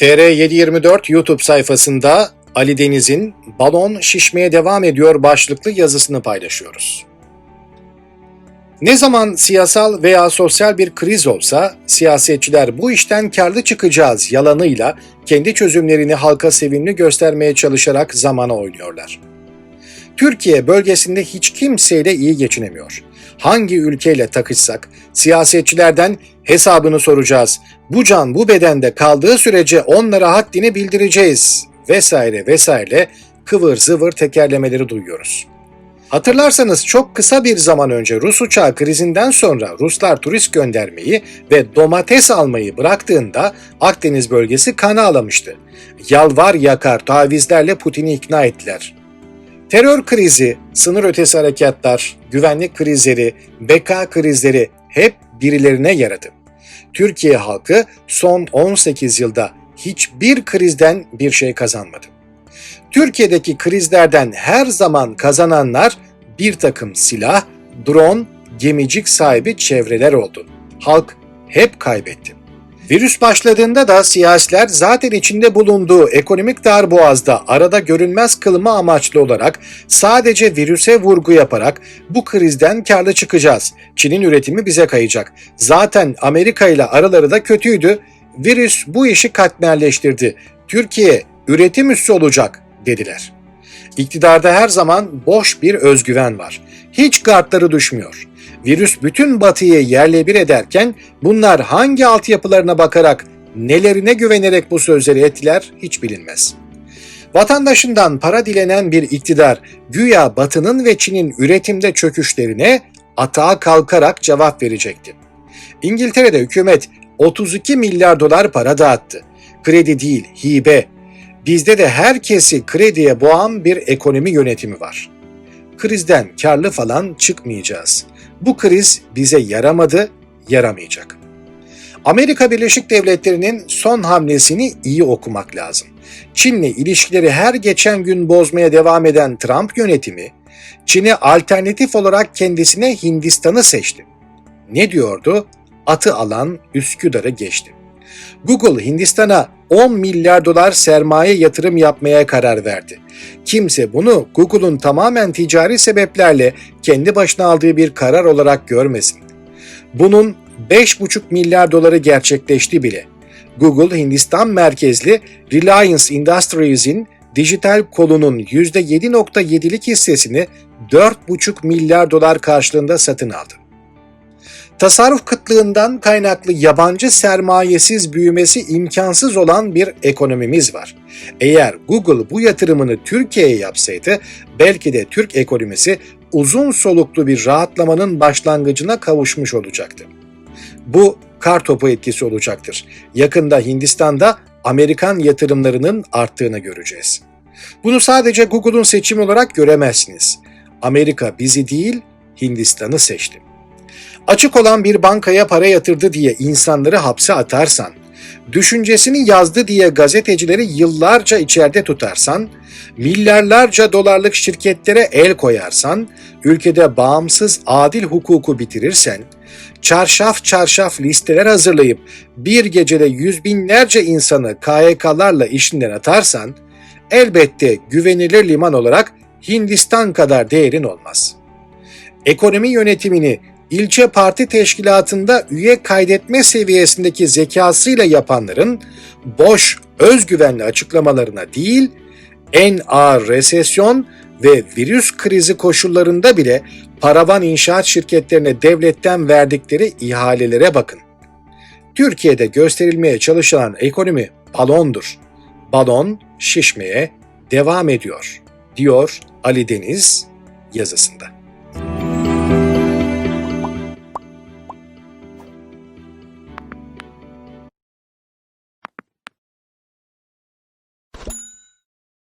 TR724 YouTube sayfasında Ali Deniz'in balon şişmeye devam ediyor başlıklı yazısını paylaşıyoruz. Ne zaman siyasal veya sosyal bir kriz olsa siyasetçiler bu işten karlı çıkacağız yalanıyla kendi çözümlerini halka sevimli göstermeye çalışarak zamana oynuyorlar. Türkiye bölgesinde hiç kimseyle iyi geçinemiyor. Hangi ülkeyle takışsak siyasetçilerden hesabını soracağız. Bu can bu bedende kaldığı sürece onlara haddini bildireceğiz vesaire vesaire kıvır zıvır tekerlemeleri duyuyoruz. Hatırlarsanız çok kısa bir zaman önce Rus uçağı krizinden sonra Ruslar turist göndermeyi ve domates almayı bıraktığında Akdeniz bölgesi kan ağlamıştı. Yalvar yakar tavizlerle Putin'i ikna ettiler. Terör krizi, sınır ötesi harekatlar, güvenlik krizleri, beka krizleri hep birilerine yaradı. Türkiye halkı son 18 yılda hiçbir krizden bir şey kazanmadı. Türkiye'deki krizlerden her zaman kazananlar bir takım silah, drone, gemicik sahibi çevreler oldu. Halk hep kaybetti. Virüs başladığında da siyasiler zaten içinde bulunduğu ekonomik darboğazda arada görünmez kılma amaçlı olarak sadece virüse vurgu yaparak bu krizden karlı çıkacağız. Çin'in üretimi bize kayacak. Zaten Amerika ile araları da kötüydü. Virüs bu işi katmerleştirdi. Türkiye üretim üssü olacak dediler. İktidarda her zaman boş bir özgüven var. Hiç kartları düşmüyor. Virüs bütün batıyı yerle bir ederken bunlar hangi altyapılarına bakarak, nelerine güvenerek bu sözleri ettiler hiç bilinmez. Vatandaşından para dilenen bir iktidar güya batının ve Çin'in üretimde çöküşlerine atağa kalkarak cevap verecekti. İngiltere'de hükümet 32 milyar dolar para dağıttı. Kredi değil, hibe. Bizde de herkesi krediye boğan bir ekonomi yönetimi var. Krizden karlı falan çıkmayacağız. Bu kriz bize yaramadı, yaramayacak. Amerika Birleşik Devletleri'nin son hamlesini iyi okumak lazım. Çin'le ilişkileri her geçen gün bozmaya devam eden Trump yönetimi, Çin'e alternatif olarak kendisine Hindistan'ı seçti. Ne diyordu? Atı alan Üsküdar'ı geçti. Google Hindistan'a 10 milyar dolar sermaye yatırım yapmaya karar verdi. Kimse bunu Google'un tamamen ticari sebeplerle kendi başına aldığı bir karar olarak görmesin. Bunun 5,5 milyar doları gerçekleşti bile. Google Hindistan merkezli Reliance Industries'in dijital kolunun %7.7'lik hissesini 4,5 milyar dolar karşılığında satın aldı. Tasarruf kıtlığından kaynaklı yabancı sermayesiz büyümesi imkansız olan bir ekonomimiz var. Eğer Google bu yatırımını Türkiye'ye yapsaydı belki de Türk ekonomisi uzun soluklu bir rahatlamanın başlangıcına kavuşmuş olacaktı. Bu kar topu etkisi olacaktır. Yakında Hindistan'da Amerikan yatırımlarının arttığını göreceğiz. Bunu sadece Google'un seçimi olarak göremezsiniz. Amerika bizi değil, Hindistan'ı seçti. Açık olan bir bankaya para yatırdı diye insanları hapse atarsan, düşüncesini yazdı diye gazetecileri yıllarca içeride tutarsan, milyarlarca dolarlık şirketlere el koyarsan, ülkede bağımsız adil hukuku bitirirsen, çarşaf çarşaf listeler hazırlayıp bir gecede yüz binlerce insanı KYK'larla işinden atarsan, elbette güvenilir liman olarak Hindistan kadar değerin olmaz. Ekonomi yönetimini ilçe parti teşkilatında üye kaydetme seviyesindeki zekasıyla yapanların boş, özgüvenli açıklamalarına değil, en ağır resesyon ve virüs krizi koşullarında bile paravan inşaat şirketlerine devletten verdikleri ihalelere bakın. Türkiye'de gösterilmeye çalışılan ekonomi balondur. Balon şişmeye devam ediyor, diyor Ali Deniz yazısında.